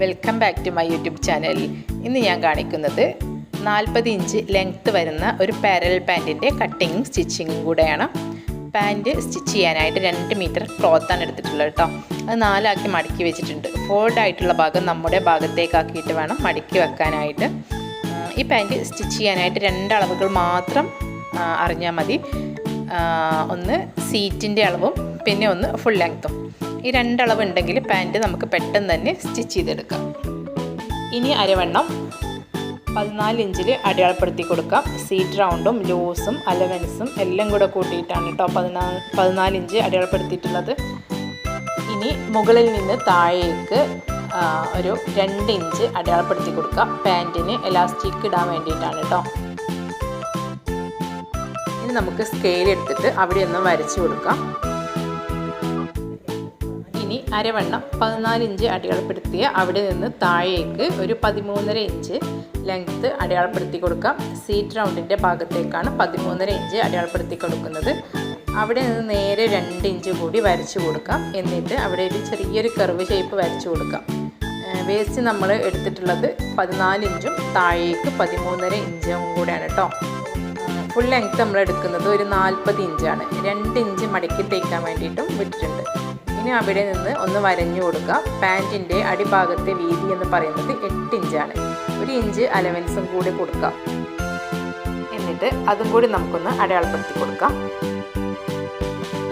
Welcome back to my YouTube channel. ഇന്ന് ഞാൻ കാണിക്കുന്നത് നാൽപ്പത് ഇഞ്ച് ലെങ്ത്ത് വരുന്ന ഒരു പാരൽ പാന്റിന്റെ കട്ടിങ്ങും സ്റ്റിച്ചിങ്ങും കൂടെയാണ്. പാന്റ് സ്റ്റിച്ച് ചെയ്യാനായിട്ട് രണ്ട് മീറ്റർ ക്ലോത്താണ് എടുത്തിട്ടുള്ളത് കേട്ടോ അത് നാലാക്കി മടക്കി വെച്ചിട്ടുണ്ട്. ഫോൾഡ് ആയിട്ടുള്ള ഭാഗം നമ്മുടെ ഭാഗത്തേക്കാക്കിയിട്ട് വേണം മടക്കി വെക്കാനായിട്ട്. ഈ പാന്റ് സ്റ്റിച്ച് ചെയ്യാനായിട്ട് രണ്ട് അളവുകൾ മാത്രം അറിഞ്ഞാൽ മതി. ഒന്ന് സീറ്റിന്റെ അളവും പിന്നെ ഒന്ന് ഫുൾ ലെങ്ത്തും. ഈ രണ്ടളവ് ഉണ്ടെങ്കിൽ പാന്റ് നമുക്ക് പെട്ടെന്ന് തന്നെ സ്റ്റിച്ച് ചെയ്തെടുക്കാം. ഇനി അരവണ്ണം പതിനാല് ഇഞ്ചിൽ അടയാളപ്പെടുത്തി കൊടുക്കാം. സീറ്റ് റൗണ്ടും ലൂസും അലവൻസും എല്ലാം കൂടെ കൂട്ടിയിട്ടാണ് കേട്ടോ പതിനാല് പതിനാല് ഇഞ്ച് അടയാളപ്പെടുത്തിയിട്ടുള്ളത്. ഇനി മുകളിൽ നിന്ന് താഴേക്ക് ഒരു രണ്ട് ഇഞ്ച് അടയാളപ്പെടുത്തി കൊടുക്കാം. പാന്റിന് എലാസ്റ്റിക് ഇടാൻ വേണ്ടിയിട്ടാണ് കേട്ടോ. ഇനി നമുക്ക് സ്കെയിൽ എടുത്തിട്ട് അവിടെ ഒന്ന് വരച്ചു കൊടുക്കാം. അരവണ്ണം പതിനാല് ഇഞ്ച് അടയാളപ്പെടുത്തിയ അവിടെ നിന്ന് താഴേക്ക് ഒരു പതിമൂന്നര ഇഞ്ച് ലെങ്ത്ത് അടയാളപ്പെടുത്തി കൊടുക്കാം. സീറ്റ് റൗണ്ടിന്റെ ഭാഗത്തേക്കാണ് പതിമൂന്നര ഇഞ്ച് അടയാളപ്പെടുത്തി കൊടുക്കുന്നത്. അവിടെ നിന്ന് നേരെ രണ്ട് ഇഞ്ച് കൂടി വരച്ചു കൊടുക്കാം. എന്നിട്ട് അവിടെ ഒരു ചെറിയൊരു കർവ് ഷേപ്പ് വരച്ചു കൊടുക്കാം. വേസ്റ്റ് നമ്മൾ എടുത്തിട്ടുള്ളത് പതിനാല് ഇഞ്ചും താഴേക്ക് പതിമൂന്നര ഇഞ്ചും കൂടെയാണ് കേട്ടോ ഫുൾ ലെങ്ത്ത് നമ്മൾ എടുക്കുന്നത് ഒരു നാൽപ്പത് ഇഞ്ചാണ്. രണ്ട് ഇഞ്ച് മടക്കി തേക്കാൻ വേണ്ടിയിട്ടും വിട്ടിട്ടുണ്ട്. ഇനി അവിടെ നിന്ന് ഒന്ന് വരഞ്ഞു കൊടുക്കുക. പാന്റിന്റെ അടിഭാഗത്തെ വീതി എന്ന് പറയുന്നത് എട്ട് ഇഞ്ചാണ്. ഒരു ഇഞ്ച് അലവൻസും കൂടി കൊടുക്കാം എന്നിട്ട് അതും കൂടി നമുക്കൊന്ന് അടയാളപ്പെടുത്തി കൊടുക്കാം.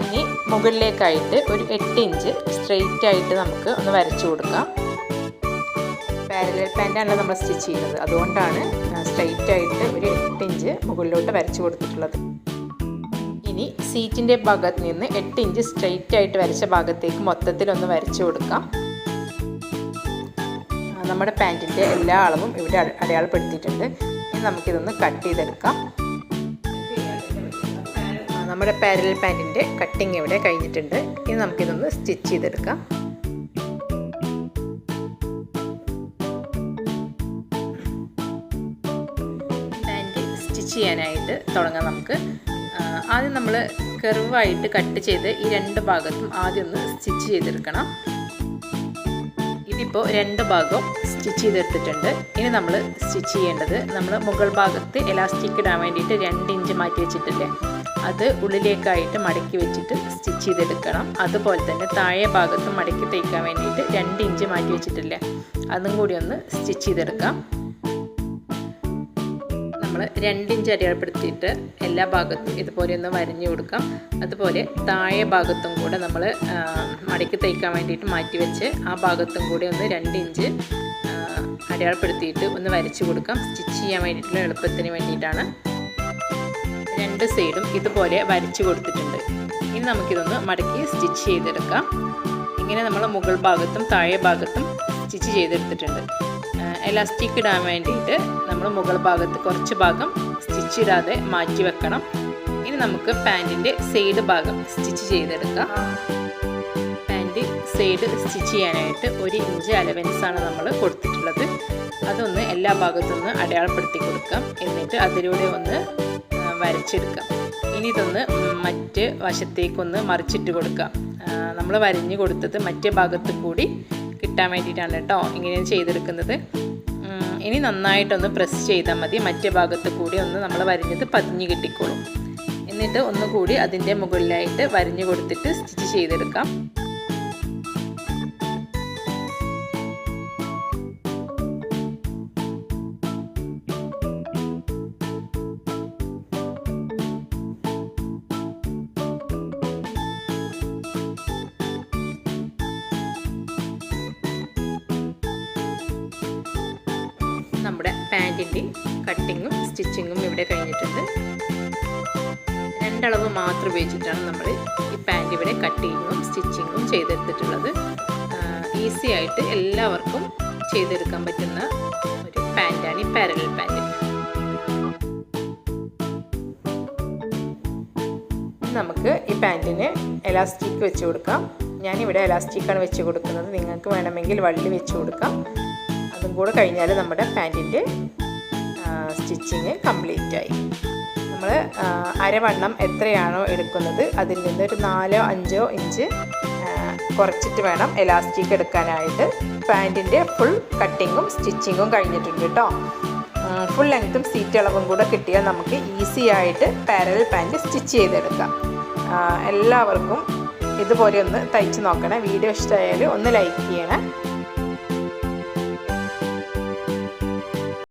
ഇനി മുകളിലേക്കായിട്ട് ഒരു എട്ട് ഇഞ്ച് സ്ട്രെയിറ്റ് ആയിട്ട് നമുക്ക് ഒന്ന് വരച്ചു കൊടുക്കാം. പാരലൽ പാന്റാണല്ലോ നമ്മൾ സ്റ്റിച്ച് ചെയ്യുന്നത്. അതുകൊണ്ടാണ് സ്ട്രെയിറ്റ് ആയിട്ട് ഒരു എട്ട് ഇഞ്ച് മുകളിലോട്ട് വരച്ചു കൊടുത്തിട്ടുള്ളത്. ഇനി സീറ്റിന്റെ ഭാഗത്ത് നിന്ന് എട്ട് ഇഞ്ച് സ്ട്രെയിറ്റ് ആയിട്ട് വരച്ച ഭാഗത്തേക്ക് മൊത്തത്തിലൊന്ന് വരച്ചു കൊടുക്കാം. നമ്മുടെ പാന്റിന്റെ എല്ലാ അളവും ഇവിടെ അട- അടയാളപ്പെടുത്തിയിട്ടുണ്ട്. ഇനി നമുക്കിതൊന്ന് കട്ട് ചെയ്തെടുക്കാം. നമ്മുടെ പാരൽ പാന്റിന്റെ കട്ടിങ് ഇവിടെ കഴിഞ്ഞിട്ടുണ്ട്. ഇനി നമുക്കിതൊന്ന് സ്റ്റിച്ച് ചെയ്തെടുക്കാം. പാന്റ് സ്റ്റിച്ച് ചെയ്യാനായിട്ട് തുടങ്ങാം നമുക്ക്. ആദ്യം നമ്മൾ കെർവായിട്ട് കട്ട് ചെയ്ത് ഈ രണ്ട് ഭാഗത്തും ആദ്യം ഒന്ന് സ്റ്റിച്ച് ചെയ്തെടുക്കണം. ഇതിപ്പോൾ രണ്ട് ഭാഗവും സ്റ്റിച്ച് ചെയ്തെടുത്തിട്ടുണ്ട്. ഇനി നമ്മൾ സ്റ്റിച്ച് ചെയ്യേണ്ടത് നമ്മൾ മുകൾ ഭാഗത്ത് എലാസ്റ്റിക് ഇടാൻ വേണ്ടിയിട്ട് രണ്ട് ഇഞ്ച് മാറ്റി വെച്ചിട്ടില്ലേ? അത് ഉള്ളിലേക്കായിട്ട് മടക്കി വെച്ചിട്ട് സ്റ്റിച്ച് ചെയ്തെടുക്കണം. അതുപോലെ തന്നെ താഴെ ഭാഗത്ത് മടക്കി തയ്ക്കാൻ വേണ്ടിയിട്ട് രണ്ട് ഇഞ്ച് മാറ്റി വെച്ചിട്ടില്ലേ? അതും കൂടി ഒന്ന് സ്റ്റിച്ച് ചെയ്തെടുക്കാം. രണ്ടിഞ്ച് അടയാളപ്പെടുത്തിയിട്ട് എല്ലാ ഭാഗത്തും ഇതുപോലെ ഒന്ന് വരഞ്ഞു കൊടുക്കാം. അതുപോലെ താഴെ ഭാഗത്തും കൂടെ നമ്മൾ മടക്കി തയ്ക്കാൻ വേണ്ടിയിട്ട് മാറ്റി വെച്ച് ആ ഭാഗത്തും കൂടെ ഒന്ന് രണ്ടിഞ്ച് അടയാളപ്പെടുത്തിയിട്ട് ഒന്ന് വരച്ചു കൊടുക്കാം. സ്റ്റിച്ച് ചെയ്യാൻ വേണ്ടിയിട്ടുള്ള എളുപ്പത്തിന് വേണ്ടിയിട്ടാണ്. രണ്ട് സൈഡും ഇതുപോലെ വരച്ചു കൊടുത്തിട്ടുണ്ട്. ഇനി നമുക്കിതൊന്ന് മടക്കി സ്റ്റിച്ച് ചെയ്തെടുക്കാം. ഇങ്ങനെ നമ്മൾ മുകൾ ഭാഗത്തും താഴെ ഭാഗത്തും സ്റ്റിച്ച് ചെയ്തെടുത്തിട്ടുണ്ട്. എലാസ്റ്റിക് ഇടാൻ വേണ്ടിയിട്ട് നമ്മൾ മുകൾ ഭാഗത്ത് കുറച്ച് ഭാഗം സ്റ്റിച്ച് ഇടാതെ മാറ്റി വെക്കണം. ഇനി നമുക്ക് പാന്റിന്റെ സൈഡ് ഭാഗം സ്റ്റിച്ച് ചെയ്തെടുക്കാം. പാന്റ് സൈഡ് സ്റ്റിച്ച് ചെയ്യാനായിട്ട് ഒരു ഇഞ്ച് അലവൻസ് ആണ് നമ്മൾ കൊടുത്തിട്ടുള്ളത്. അതൊന്ന് എല്ലാ ഭാഗത്തുനിന്ന് അടയാളപ്പെടുത്തി കൊടുക്കാം. എന്നിട്ട് അതിലൂടെ ഒന്ന് വരച്ചെടുക്കാം. ഇനി ഇതൊന്ന് മറ്റ് വശത്തേക്കൊന്ന് മറിച്ചിട്ട് കൊടുക്കാം. നമ്മൾ വരഞ്ഞു കൊടുത്തത് മറ്റേ ഭാഗത്ത് കൂടി കിട്ടാൻ വേണ്ടിയിട്ടാണ് കേട്ടോ ഇങ്ങനെ ചെയ്തെടുക്കുന്നത്. ഇനി നന്നായിട്ടൊന്ന് പ്രസ് ചെയ്താൽ മതി. മറ്റേ ഭാഗത്ത് കൂടി ഒന്ന് നമ്മൾ വരിഞ്ഞത് പതിഞ്ഞ് കിട്ടിക്കോളും. എന്നിട്ട് ഒന്നുകൂടി അതിന്റെ മുകളിലായിട്ട് വരിഞ്ഞു കൊടുത്തിട്ട് സ്റ്റിച്ച് ചെയ്തെടുക്കാം. നമ്മുടെ പാന്റിന്റെ കട്ടിങ്ങും സ്റ്റിച്ചിങ്ങും ഇവിടെ കഴിഞ്ഞിട്ടുണ്ട്. രണ്ടളവ് മാത്രം ഉപയോഗിച്ചിട്ടാണ് നമ്മൾ ഈ പാന്റ് ഇവിടെ കട്ടിങ്ങും സ്റ്റിച്ചിങ്ങും ചെയ്തെടുത്തിട്ടുള്ളത്. ഈസി ആയിട്ട് എല്ലാവർക്കും ചെയ്തെടുക്കാൻ പറ്റുന്ന ഒരു പാന്റാണ് ഈ പാരലൽ പാന്റ് നമുക്ക് ഈ പാന്റിന് എലാസ്റ്റിക് വെച്ച് കൊടുക്കാം. ഞാനിവിടെ എലാസ്റ്റിക്കാണ് വെച്ച് കൊടുക്കുന്നത്. നിങ്ങൾക്ക് വേണമെങ്കിൽ വള്ളി വെച്ച് കൊടുക്കാം. കൂടെ കഴിഞ്ഞാൽ നമ്മുടെ പാന്റിന്റെ സ്റ്റിച്ചിങ് കംപ്ലീറ്റ് ആയി നമ്മൾ അരവണ്ണം എത്രയാണോ എടുക്കുന്നത് അതിൽ നിന്ന് ഒരു നാലോ അഞ്ചോ ഇഞ്ച് കുറച്ചിട്ട് വേണം എലാസ്റ്റിക് എടുക്കാനായിട്ട്. പാന്റിന്റെ ഫുൾ കട്ടിങ്ങും സ്റ്റിച്ചിങ്ങും കഴിഞ്ഞിട്ടുണ്ട് കേട്ടോ. ഫുൾ ലെങ്ത്തും സീറ്റ് അളവും കൂടെ കിട്ടിയാൽ നമുക്ക് ഈസി ആയിട്ട് പാരൽ പാന്റ് സ്റ്റിച്ച് ചെയ്തെടുക്കാം. എല്ലാവർക്കും ഇതുപോലെ ഒന്ന് തയ്ച്ച് നോക്കണേ. വീഡിയോ ഇഷ്ടമായാൽ ഒന്ന് ലൈക്ക് ചെയ്യണേ.